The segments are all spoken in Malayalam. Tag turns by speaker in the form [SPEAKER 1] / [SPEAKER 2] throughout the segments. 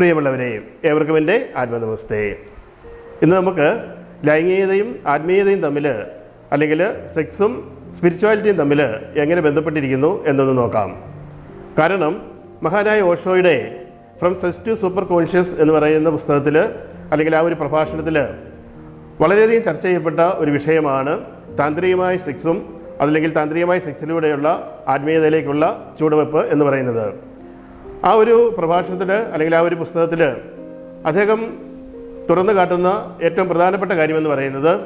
[SPEAKER 1] പ്രിയമുള്ളവരെയും ഏവർക്കും എന്റെ ആത്മനമസ്തേ. ഇന്ന് നമുക്ക് ലൈംഗികതയും ആത്മീയതയും തമ്മിൽ അല്ലെങ്കിൽ സെക്സും സ്പിരിച്വാലിറ്റിയും തമ്മിൽ എങ്ങനെ ബന്ധപ്പെട്ടിരിക്കുന്നു എന്നൊന്ന് നോക്കാം. കാരണം മഹാനായ ഓഷോയുടെ ഫ്രം സെസ് ടു സൂപ്പർ കോൺഷ്യസ് എന്ന് പറയുന്ന പുസ്തകത്തിൽ അല്ലെങ്കിൽ ആ ഒരു പ്രഭാഷണത്തിൽ വളരെയധികം ചർച്ച ചെയ്യപ്പെട്ട ഒരു വിഷയമാണ് താന്ത്രികമായ സെക്സും അതല്ലെങ്കിൽ താന്ത്രികമായ സെക്സിലൂടെയുള്ള ആത്മീയതയിലേക്കുള്ള ചുവടുവെപ്പ് എന്ന് പറയുന്നത്. ആ ഒരു പ്രഭാഷണത്തിൽ അല്ലെങ്കിൽ ആ ഒരു പുസ്തകത്തിൽ അദ്ദേഹം തുറന്നു കാട്ടുന്ന ഏറ്റവും പ്രധാനപ്പെട്ട കാര്യമെന്ന് പറയുന്നത്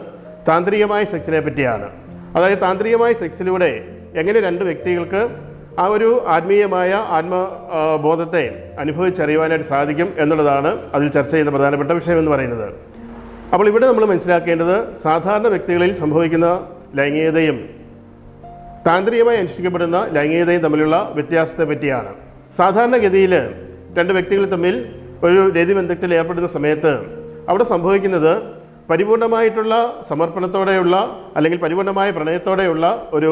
[SPEAKER 1] താന്ത്രികമായ സെക്സിനെ പറ്റിയാണ്. അതായത് താന്ത്രികമായ സെക്സിലൂടെ എങ്ങനെ രണ്ട് വ്യക്തികൾക്ക് ആ ഒരു ആത്മീയമായ ആത്മബോധത്തെ അനുഭവിച്ചറിയുവാനായിട്ട് സാധിക്കും എന്നുള്ളതാണ് അതിൽ ചർച്ച ചെയ്യുന്ന പ്രധാനപ്പെട്ട വിഷയം എന്ന് പറയുന്നത്. അപ്പോൾ ഇവിടെ നമ്മൾ മനസ്സിലാക്കേണ്ടത് സാധാരണ വ്യക്തികളിൽ സംഭവിക്കുന്ന ലൈംഗികതയും താന്ത്രികമായി അനുഷ്ഠിക്കപ്പെടുന്ന ലൈംഗികതയും തമ്മിലുള്ള വ്യത്യാസത്തെ പറ്റിയാണ്. സാധാരണഗതിയിൽ രണ്ട് വ്യക്തികൾ തമ്മിൽ ഒരു രതിബന്ധത്തിൽ ഏർപ്പെടുന്ന സമയത്ത് അവിടെ സംഭവിക്കുന്നത് പരിപൂർണമായിട്ടുള്ള സമർപ്പണത്തോടെയുള്ള അല്ലെങ്കിൽ പരിപൂർണമായ പ്രണയത്തോടെയുള്ള ഒരു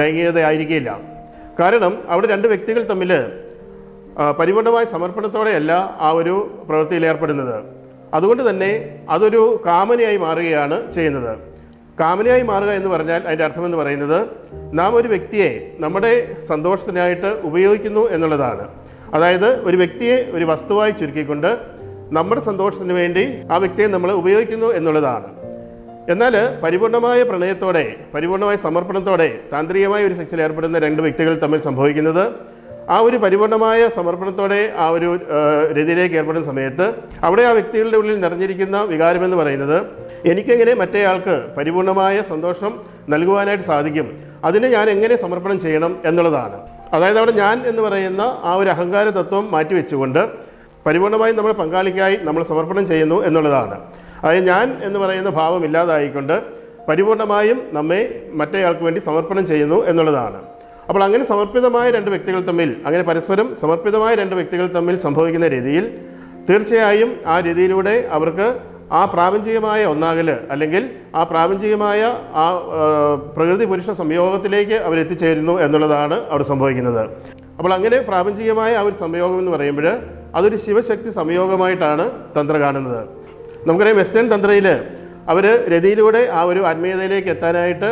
[SPEAKER 1] ലൈംഗികതയായിരിക്കില്ല കാരണം അവിടെ രണ്ട് വ്യക്തികൾ തമ്മിൽ പരിപൂർണമായ സമർപ്പണത്തോടെയല്ല ആ ഒരു പ്രവൃത്തിയിൽ ഏർപ്പെടുന്നത്. അതുകൊണ്ട് തന്നെ അതൊരു കാമനയായി മാറുകയാണ് ചെയ്യുന്നത്. കാമനയായി മാറുക എന്ന് പറഞ്ഞാൽ അതിന്റെ അർത്ഥമെന്ന് പറയുന്നത് നാം ഒരു വ്യക്തിയെ നമ്മുടെ സന്തോഷത്തിനായിട്ട് ഉപയോഗിക്കുന്നു എന്നുള്ളതാണ്. അതായത് ഒരു വ്യക്തിയെ ഒരു വസ്തുവായി ചുരുക്കിക്കൊണ്ട് നമ്മുടെ സന്തോഷത്തിന് വേണ്ടി ആ വ്യക്തിയെ നമ്മൾ ഉപയോഗിക്കുന്നു എന്നുള്ളതാണ്. എന്നാൽ പരിപൂർണമായ പ്രണയത്തോടെ പരിപൂർണമായ സമർപ്പണത്തോടെ താന്ത്രികമായ ഒരു സെക്സിൽ ഏർപ്പെടുന്ന രണ്ട് വ്യക്തികൾ തമ്മിൽ സംഭവിക്കുന്നത് ആ ഒരു പരിപൂർണമായ സമർപ്പണത്തോടെ ആ ഒരു രീതിയിലേക്ക് ഏർപ്പെടുന്ന സമയത്ത് അവിടെ ആ വ്യക്തികളുടെ ഉള്ളിൽ നിറഞ്ഞിരിക്കുന്ന വികാരമെന്ന് പറയുന്നത് എനിക്കെങ്ങനെ മറ്റേയാൾക്ക് പരിപൂർണമായ സന്തോഷം നൽകുവാനായിട്ട് സാധിക്കും. അതിനെ ഞാൻ എങ്ങനെ സമർപ്പണം ചെയ്യണം എന്നുള്ളതാണ്. അതായത് അവിടെ ഞാൻ എന്ന് പറയുന്ന ആ ഒരു അഹങ്കാര തത്വം മാറ്റിവെച്ചുകൊണ്ട് പരിപൂർണമായും നമ്മൾ പങ്കാളിക്കായി നമ്മൾ സമർപ്പണം ചെയ്യുന്നു എന്നുള്ളതാണ്. അതായത് ഞാൻ എന്ന് പറയുന്ന ഭാവം ഇല്ലാതായിക്കൊണ്ട് പരിപൂർണമായും നമ്മെ മറ്റേയാൾക്ക് വേണ്ടി സമർപ്പണം ചെയ്യുന്നു എന്നുള്ളതാണ്. അപ്പോൾ അങ്ങനെ സമർപ്പിതമായ രണ്ട് വ്യക്തികൾ തമ്മിൽ അങ്ങനെ പരസ്പരം സമർപ്പിതമായ രണ്ട് വ്യക്തികൾ തമ്മിൽ സംഭവിക്കുന്ന രീതിയിൽ തീർച്ചയായും ആ രീതിയിലൂടെ അവർക്ക് ആ പ്രാപഞ്ചികമായ ഒന്നാകൽ അല്ലെങ്കിൽ ആ പ്രാപഞ്ചികമായ ആ പ്രകൃതി പുരുഷ സംയോഗത്തിലേക്ക് അവരെത്തിച്ചേരുന്നു എന്നുള്ളതാണ് അവിടെ സംഭവിക്കുന്നത്. അപ്പോൾ അങ്ങനെ പ്രാപഞ്ചികമായ ആ ഒരു സംയോഗം എന്ന് പറയുമ്പോൾ അതൊരു ശിവശക്തി സംയോഗമായിട്ടാണ് തന്ത്ര കാണുന്നത്. നമുക്കറിയാം വെസ്റ്റേൺ തന്ത്രയിൽ അവർ രതിയിലൂടെ ആ ഒരു ആത്മീയതയിലേക്ക് എത്താനായിട്ട്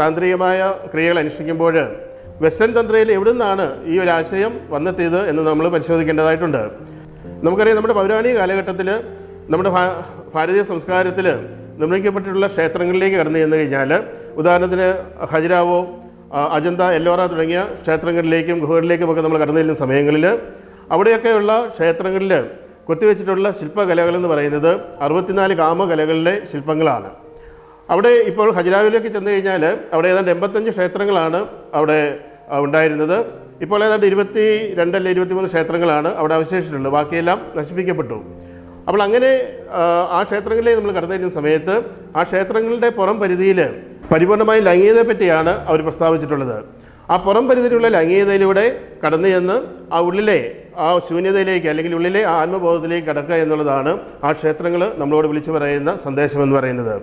[SPEAKER 1] താന്ത്രികമായ ക്രിയകൾ അനുഷ്ഠിക്കുമ്പോൾ വെസ്റ്റേൺ തന്ത്രയിൽ എവിടെ നിന്നാണ് ഈ ഒരു ആശയം വന്നെത്തിയത് എന്ന് നമ്മൾ പരിശോധിക്കേണ്ടതായിട്ടുണ്ട്. നമുക്കറിയാം നമ്മുടെ പൗരാണിക കാലഘട്ടത്തിൽ നമ്മുടെ ഭാരതീയ സംസ്കാരത്തിൽ നിർമ്മിക്കപ്പെട്ടിട്ടുള്ള ക്ഷേത്രങ്ങളിലേക്ക് കടന്നു ചെന്ന് കഴിഞ്ഞാൽ ഉദാഹരണത്തിന് ഖജുരാവോ അജന്ത എല്ലോറ തുടങ്ങിയ ക്ഷേത്രങ്ങളിലേക്കും ഗുഹകളിലേക്കും ഒക്കെ നമ്മൾ കടന്നു ചെല്ലുന്ന സമയങ്ങളിൽ അവിടെയൊക്കെയുള്ള ക്ഷേത്രങ്ങളിൽ കൊത്തിവെച്ചിട്ടുള്ള ശില്പകലകളെന്ന് പറയുന്നത് അറുപത്തിനാല് കാമകലകളിലെ ശില്പങ്ങളാണ്. അവിടെ ഇപ്പോൾ ഖജുരാവിലേക്ക് ചെന്ന് കഴിഞ്ഞാൽ അവിടെ ഏതാണ്ട് എൺപത്തഞ്ച് ക്ഷേത്രങ്ങളാണ് അവിടെ ഉണ്ടായിരുന്നത്. ഇപ്പോൾ ഏതാണ്ട് ഇരുപത്തി രണ്ടല്ല ഇരുപത്തിമൂന്ന് ക്ഷേത്രങ്ങളാണ് അവിടെ അവശേഷിച്ചിട്ടുള്ളത്. ബാക്കിയെല്ലാം നശിപ്പിക്കപ്പെട്ടു. അപ്പോൾ അങ്ങനെ ആ, ക്ഷേത്രങ്ങളിലേക്ക് നമ്മൾ കടന്നു സമയത്ത് ആ ക്ഷേത്രങ്ങളുടെ പുറം പരിധിയിൽ പരിപൂർണമായ ലൈംഗികതയെ പറ്റിയാണ് അവർ പ്രസ്താവിച്ചിട്ടുള്ളത്. ആ പുറം പരിധിയിലുള്ള ലൈംഗികതയിലൂടെ കടന്നു ചെന്ന് ആ ഉള്ളിലെ ആ ശൂന്യതയിലേക്ക് അല്ലെങ്കിൽ ഉള്ളിലെ ആ ആത്മബോധത്തിലേക്ക് കടക്കുക എന്നുള്ളതാണ് ആ ക്ഷേത്രങ്ങൾ നമ്മളോട് വിളിച്ചു പറയുന്ന സന്ദേശം എന്ന് പറയുന്നത്.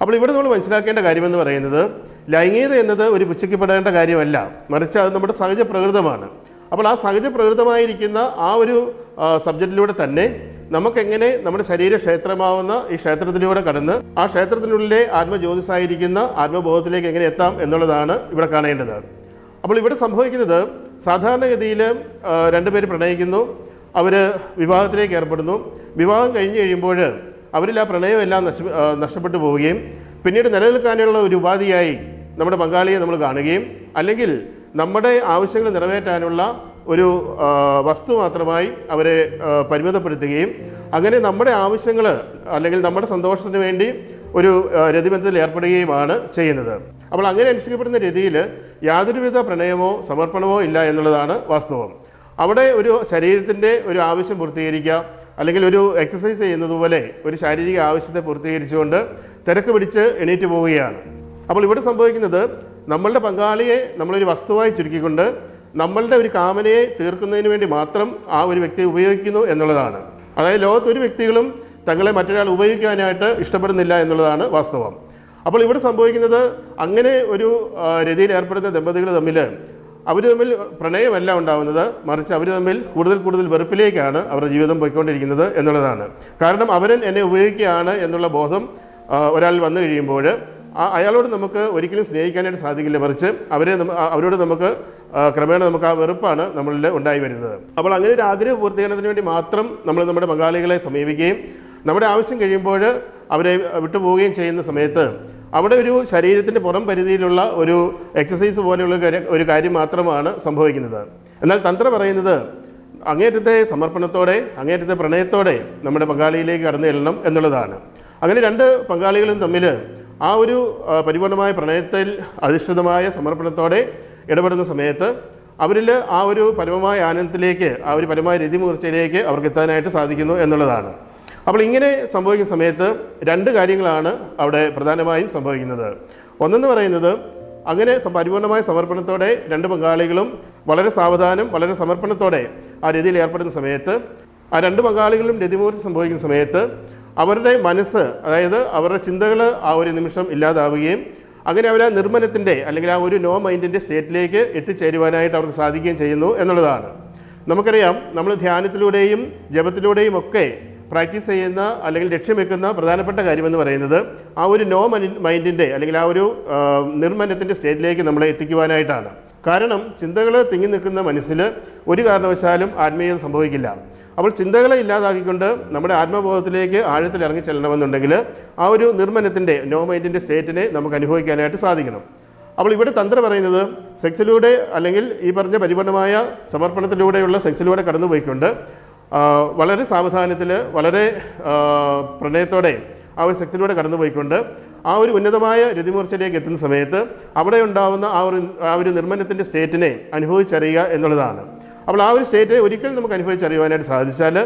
[SPEAKER 1] അപ്പോൾ ഇവിടെ നമ്മൾ മനസ്സിലാക്കേണ്ട കാര്യമെന്ന് പറയുന്നത് ലൈംഗികത എന്നത് ഒരു പുച്ഛിക്കപ്പെടേണ്ട കാര്യമല്ല. മറിച്ച് അത് നമ്മുടെ സഹജ പ്രകൃതമാണ് അപ്പോൾ ആ സഹജ പ്രകൃതമായിരിക്കുന്ന ആ ഒരു സബ്ജക്റ്റിലൂടെ തന്നെ നമുക്കെങ്ങനെ നമ്മുടെ ശരീര ക്ഷേത്രമാവുന്ന ഈ ക്ഷേത്രത്തിലൂടെ കടന്ന് ആ ക്ഷേത്രത്തിനുള്ളിലെ ആത്മജ്യോതിസായിരിക്കുന്ന ആത്മബോധത്തിലേക്ക് എങ്ങനെ എത്താം എന്നുള്ളതാണ് ഇവിടെ കാണേണ്ടത്. അപ്പോൾ ഇവിടെ സംഭവിക്കുന്നത് സാധാരണഗതിയിൽ രണ്ടുപേർ പ്രണയിക്കുന്നു അവർ വിവാഹത്തിലേക്ക് ഏർപ്പെടുന്നു. വിവാഹം കഴിഞ്ഞ് കഴിയുമ്പോൾ അവരിൽ ആ പ്രണയമെല്ലാം നശ നഷ്ടപ്പെട്ടു പോവുകയും പിന്നീട് നിലനിൽക്കാനുള്ള ഒരു ഉപാധിയായി നമ്മുടെ പങ്കാളിയെ നമ്മൾ കാണുകയും അല്ലെങ്കിൽ നമ്മുടെ ആവശ്യങ്ങൾ നിറവേറ്റാനുള്ള ഒരു വസ്തു മാത്രമായി അവരെ പരിമിതപ്പെടുത്തുകയും അങ്ങനെ നമ്മുടെ ആവശ്യങ്ങൾ അല്ലെങ്കിൽ നമ്മുടെ സന്തോഷത്തിന് വേണ്ടി ഒരു രതിബന്ധത്തിൽ ഏർപ്പെടുകയുമാണ് ചെയ്യുന്നത്. അപ്പോൾ അങ്ങനെ അനുഷ്ഠിക്കപ്പെടുന്ന രീതിയിൽ യാതൊരുവിധ പ്രണയമോ സമർപ്പണമോ ഇല്ല എന്നുള്ളതാണ് വാസ്തവം. അവിടെ ഒരു ശരീരത്തിന്റെ ഒരു ആവശ്യം പൂർത്തീകരിക്കുക അല്ലെങ്കിൽ ഒരു എക്സസൈസ് ചെയ്യുന്നതുപോലെ ഒരു ശാരീരിക ആവശ്യത്തെ പൂർത്തീകരിച്ചുകൊണ്ട് തിരക്ക് പിടിച്ച് എണീറ്റ് പോവുകയാണ്. അപ്പോൾ ഇവിടെ സംഭവിക്കുന്നത് നമ്മളുടെ പങ്കാളിയെ നമ്മളൊരു വസ്തുവായി ചുരുക്കിക്കൊണ്ട് നമ്മളുടെ ഒരു കാമനയെ തീർക്കുന്നതിന് വേണ്ടി മാത്രം ആ ഒരു വ്യക്തിയെ ഉപയോഗിക്കുന്നു എന്നുള്ളതാണ്. അതായത് ലോകത്ത് ഒരു വ്യക്തികളും തങ്ങളെ മറ്റൊരാൾ ഉപയോഗിക്കാനായിട്ട് ഇഷ്ടപ്പെടുന്നില്ല എന്നുള്ളതാണ് വാസ്തവം. അപ്പോൾ ഇവിടെ സംഭവിക്കുന്നത് അങ്ങനെ ഒരു രീതിയിൽ ഏർപ്പെടുന്ന ദമ്പതികൾ തമ്മിൽ അവർ തമ്മിൽ പ്രണയമല്ല ഉണ്ടാവുന്നത്. മറിച്ച് അവർ തമ്മിൽ കൂടുതൽ കൂടുതൽ വെറുപ്പിലേക്കാണ് അവരുടെ ജീവിതം പോയിക്കൊണ്ടിരിക്കുന്നത് എന്നുള്ളതാണ്. കാരണം അവരൻ എന്നെ ഉപയോഗിക്കുകയാണ് എന്നുള്ള ബോധം ഒരാൾ വന്നു കഴിയുമ്പോൾ അയാളോട് നമുക്ക് ഒരിക്കലും സ്നേഹിക്കാനായിട്ട് സാധിക്കില്ല. മറിച്ച് അവരെ അവരോട് നമുക്ക് ക്രമേണ നമുക്ക് ആ വെറുപ്പാണ് നമ്മളിൽ ഉണ്ടായി വരുന്നത്. അപ്പോൾ അങ്ങനെ ഒരു ആഗ്രഹ പൂർത്തീകരണത്തിന് വേണ്ടി മാത്രം നമ്മൾ നമ്മുടെ പങ്കാളികളെ സമീപിക്കുകയും നമ്മുടെ ആവശ്യം കഴിയുമ്പോൾ അവരെ വിട്ടുപോവുകയും ചെയ്യുന്ന സമയത്ത് അവിടെ ഒരു ശരീരത്തിന്റെ പുറം പരിധിയിലുള്ള ഒരു എക്സസൈസ് പോലെയുള്ള ഒരു കാര്യം- മാത്രമാണ് സംഭവിക്കുന്നത്. എന്നാൽ തന്ത്ര പറയുന്നത് അങ്ങേറ്റത്തെ സമർപ്പണത്തോടെ അങ്ങേറ്റത്തെ പ്രണയത്തോടെ നമ്മുടെ പങ്കാളിയിലേക്ക് കടന്നു ചെല്ലണം എന്നുള്ളതാണ്. അങ്ങനെ രണ്ട് പങ്കാളികളും തമ്മിൽ ആ ഒരു പരിപൂർണമായ പ്രണയത്തിൽ അധിഷ്ഠിതമായ സമർപ്പണത്തോടെ ഇടപെടുന്ന സമയത്ത് അവരിൽ ആ ഒരു പരമമായ ആനന്ദത്തിലേക്ക് ആ ഒരു പരമായ രതിമൂർച്ചയിലേക്ക് അവർക്ക് എത്താനായിട്ട് സാധിക്കുന്നു എന്നുള്ളതാണ്. അപ്പോൾ ഇങ്ങനെ സംഭവിക്കുന്ന സമയത്ത് രണ്ട് കാര്യങ്ങളാണ് അവിടെ പ്രധാനമായും സംഭവിക്കുന്നത്. ഒന്നെന്ന് പറയുന്നത് അങ്ങനെ പരിപൂർണമായ സമർപ്പണത്തോടെ രണ്ട് പങ്കാളികളും വളരെ സാവധാനം വളരെ സമർപ്പണത്തോടെ ആ രതിയിൽ ഏർപ്പെടുന്ന സമയത്ത് ആ രണ്ട് പങ്കാളികളും രതിമൂർത്തി സംഭവിക്കുന്ന സമയത്ത് അവരുടെ മനസ്സ് അതായത് അവരുടെ ചിന്തകൾ ആ ഒരു നിമിഷം ഇല്ലാതാവുകയും അങ്ങനെ അവർ ആ നിർമ്മലത്തിന്റെ അല്ലെങ്കിൽ ആ ഒരു നോ മൈൻഡിന്റെ സ്റ്റേറ്റിലേക്ക് എത്തിച്ചേരുവാനായിട്ട് അവർക്ക് സാധിക്കുകയും ചെയ്യുന്നു എന്നുള്ളതാണ്. നമുക്കറിയാം നമ്മൾ ധ്യാനത്തിലൂടെയും ജപത്തിലൂടെയും ഒക്കെ പ്രാക്ടീസ് ചെയ്യുന്ന അല്ലെങ്കിൽ ലക്ഷ്യം വെക്കുന്ന പ്രധാനപ്പെട്ട കാര്യമെന്ന് പറയുന്നത് ആ ഒരു നോ മൈൻഡിന്റെ അല്ലെങ്കിൽ ആ ഒരു നിർമ്മലത്തിന്റെ സ്റ്റേറ്റിലേക്ക് നമ്മളെ എത്തിക്കുവാനായിട്ടാണ്. കാരണം ചിന്തകൾ തിങ്ങി നിൽക്കുന്ന മനസ്സിൽ ഒരു കാരണവശാലും ആത്മീയത സംഭവിക്കില്ല. അപ്പോൾ ചിന്തകളെ ഇല്ലാതാക്കിക്കൊണ്ട് നമ്മുടെ ആത്മബോധത്തിലേക്ക് ആഴത്തിൽ ഇറങ്ങി ചെല്ലണമെന്നുണ്ടെങ്കിൽ ആ ഒരു നിർമ്മലത്തിന്റെ നോ മൈൻഡിന്റെ സ്റ്റേറ്റിനെ നമുക്ക് അനുഭവിക്കാനായിട്ട് സാധിക്കണം. അപ്പോൾ ഇവിടെ തന്ത്ര പറയുന്നത് സെക്സിലൂടെ അല്ലെങ്കിൽ ഈ പറഞ്ഞ പരിപൂർണമായ സമർപ്പണത്തിലൂടെയുള്ള സെക്സിലൂടെ കടന്നുപോയിക്കൊണ്ട് വളരെ സാവധാനത്തിൽ വളരെ പ്രണയത്തോടെ ആ ഒരു സെക്സിലൂടെ കടന്നുപോയിക്കൊണ്ട് ആ ഒരു ഉന്നതമായ രതിമൂർച്ചയിലേക്ക് എത്തുന്ന സമയത്ത് അവിടെ ഉണ്ടാവുന്ന ആ ഒരു ആ ഒരു നിർമ്മലത്തിന്റെ സ്റ്റേറ്റിനെ അനുഭവിച്ചറിയുക എന്നുള്ളതാണ്. അപ്പോൾ ആ ഒരു സ്റ്റേറ്റ് ഒരിക്കലും നമുക്ക് അനുഭവിച്ചറിയുവാനായിട്ട് സാധിച്ചാൽ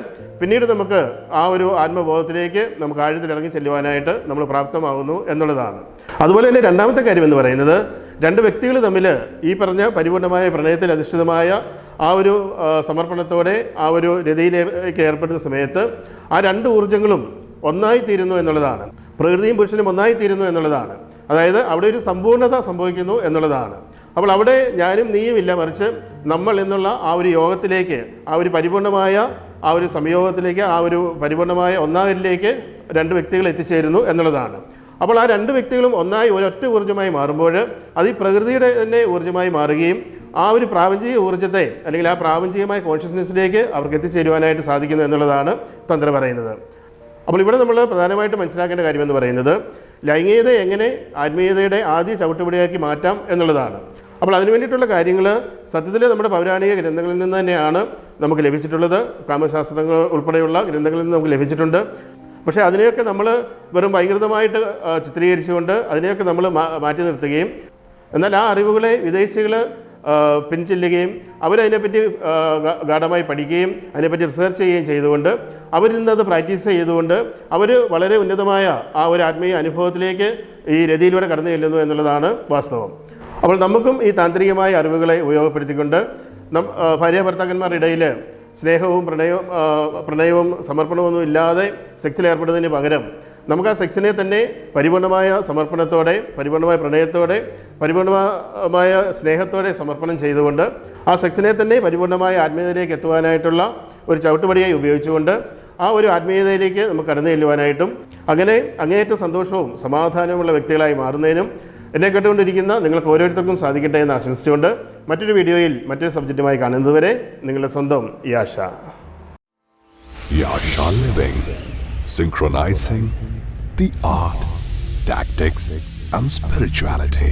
[SPEAKER 1] പിന്നീട് നമുക്ക് ആ ഒരു ആത്മബോധത്തിലേക്ക് നമുക്ക് ആഴത്തിൽ ഇറങ്ങി ചെല്ലുവാനായിട്ട് നമ്മൾ പ്രാപ്തമാകുന്നു എന്നുള്ളതാണ്. അതുപോലെ തന്നെ രണ്ടാമത്തെ കാര്യം എന്ന് പറയുന്നത് രണ്ട് വ്യക്തികൾ തമ്മിൽ ഈ പറഞ്ഞ പരിപൂർണമായ പ്രണയത്തിൽ അധിഷ്ഠിതമായ ആ ഒരു സമർപ്പണത്തോടെ ആ ഒരു രതിയിലേക്ക് ഏർപ്പെടുന്ന സമയത്ത് ആ രണ്ട് ഊർജങ്ങളും ഒന്നായി തീരുന്നു എന്നുള്ളതാണ്. പ്രകൃതിയും പുരുഷനും ഒന്നായി തീരുന്നു എന്നുള്ളതാണ്. അതായത് അവിടെ ഒരു സമ്പൂർണത സംഭവിക്കുന്നു എന്നുള്ളതാണ്. അപ്പോൾ അവിടെ ഞാനും നീയും ഇല്ല മറിച്ച് നമ്മൾ എന്നുള്ള ആ ഒരു യോഗത്തിലേക്ക് ആ ഒരു പരിപൂർണമായ ആ ഒരു സംയോഗത്തിലേക്ക് ആ ഒരു പരിപൂർണമായ ഒന്നാകലിലേക്ക് രണ്ട് വ്യക്തികൾ എത്തിച്ചേരുന്നു എന്നുള്ളതാണ്. അപ്പോൾ ആ രണ്ട് വ്യക്തികളും ഒന്നായി ഒരൊറ്റ ഊർജമായി മാറുമ്പോൾ അത് ഈ പ്രകൃതിയുടെ തന്നെ ഊർജമായി മാറുകയും ആ ഒരു പ്രാപഞ്ചിക ഊർജത്തെ അല്ലെങ്കിൽ ആ പ്രാപഞ്ചികമായ കോൺഷ്യസ്നെസ്സിലേക്ക് അവർക്ക് എത്തിച്ചേരുവാനായിട്ട് സാധിക്കുന്നു എന്നുള്ളതാണ് തന്ത്രം പറയുന്നത്. അപ്പോൾ ഇവിടെ നമ്മൾ പ്രധാനമായിട്ട് മനസ്സിലാക്കേണ്ട കാര്യമെന്ന് പറയുന്നത് ലൈംഗികത എങ്ങനെ ആത്മീയതയുടെ ആദ്യ ചവിട്ടുപടിയാക്കി മാറ്റാം എന്നുള്ളതാണ്. അപ്പോൾ അതിനു വേണ്ടിയിട്ടുള്ള കാര്യങ്ങൾ സത്യത്തിൽ നമ്മുടെ പൗരാണിക ഗ്രന്ഥങ്ങളിൽ നിന്ന് തന്നെയാണ് നമുക്ക് ലഭിച്ചിട്ടുള്ളത്. കാമശാസ്ത്രങ്ങൾ ഉൾപ്പെടെയുള്ള ഗ്രന്ഥങ്ങളിൽ നിന്ന് നമുക്ക് ലഭിച്ചിട്ടുണ്ട്. പക്ഷേ അതിനെയൊക്കെ നമ്മൾ വെറും വൈകൃതമായിട്ട് ചിത്രീകരിച്ചുകൊണ്ട് അതിനെയൊക്കെ നമ്മൾ മാറ്റി നിർത്തുകയും എന്നാൽ ആ അറിവുകളെ വിദേശികൾ പിൻചെല്ലുകയും അവരതിനെപ്പറ്റി ഗാഠമായി പഠിക്കുകയും അതിനെപ്പറ്റി റിസർച്ച് ചെയ്യുകയും ചെയ്തുകൊണ്ട് അവരിൽ നിന്നത് പ്രാക്ടീസ് ചെയ്തുകൊണ്ട് അവർ വളരെ ഉന്നതമായ ആ ഒരു ആത്മീയ അനുഭവത്തിലേക്ക് ഈ രതിയിലൂടെ കടന്നു ചെല്ലുന്നു എന്നുള്ളതാണ് വാസ്തവം. അപ്പോൾ നമുക്കും ഈ താന്ത്രികമായ അറിവുകളെ ഉപയോഗപ്പെടുത്തിക്കൊണ്ട് നം ഭാര്യ ഭർത്താക്കന്മാരുടെ ഇടയിൽ സ്നേഹവും പ്രണയവും പ്രണയവും സമർപ്പണമൊന്നും ഇല്ലാതെ സെക്സിൽ ഏർപ്പെടുന്നതിന് പകരം നമുക്ക് ആ സെക്സിനെ തന്നെ പരിപൂർണമായ സമർപ്പണത്തോടെ പരിപൂർണമായ പ്രണയത്തോടെ പരിപൂർണമായ സ്നേഹത്തോടെ സമർപ്പണം ചെയ്തുകൊണ്ട് ആ സെക്സിനെ തന്നെ പരിപൂർണമായ ആത്മീയതയിലേക്ക് എത്തുവാനായിട്ടുള്ള ഒരു ചവിട്ടുപടിയായി ഉപയോഗിച്ചുകൊണ്ട് ആ ഒരു ആത്മീയതയിലേക്ക് നമുക്ക് കടന്നു ചെല്ലുവാനായിട്ടും അങ്ങനെ അങ്ങേയറ്റം സന്തോഷവും സമാധാനവുമുള്ള വ്യക്തികളായി മാറുന്നതിനും എന്നെ കേട്ടുകൊണ്ടിരിക്കുന്ന നിങ്ങൾക്ക് ഓരോരുത്തർക്കും സാധിക്കട്ടെ എന്ന് ആശംസിച്ചുകൊണ്ട് മറ്റൊരു വീഡിയോയിൽ മറ്റൊരു സബ്ജക്റ്റുമായി കാണുന്നതുവരെ നിങ്ങളുടെ സ്വന്തം യാഷ
[SPEAKER 2] Yascha living synchronizing the art, tactics, and spirituality.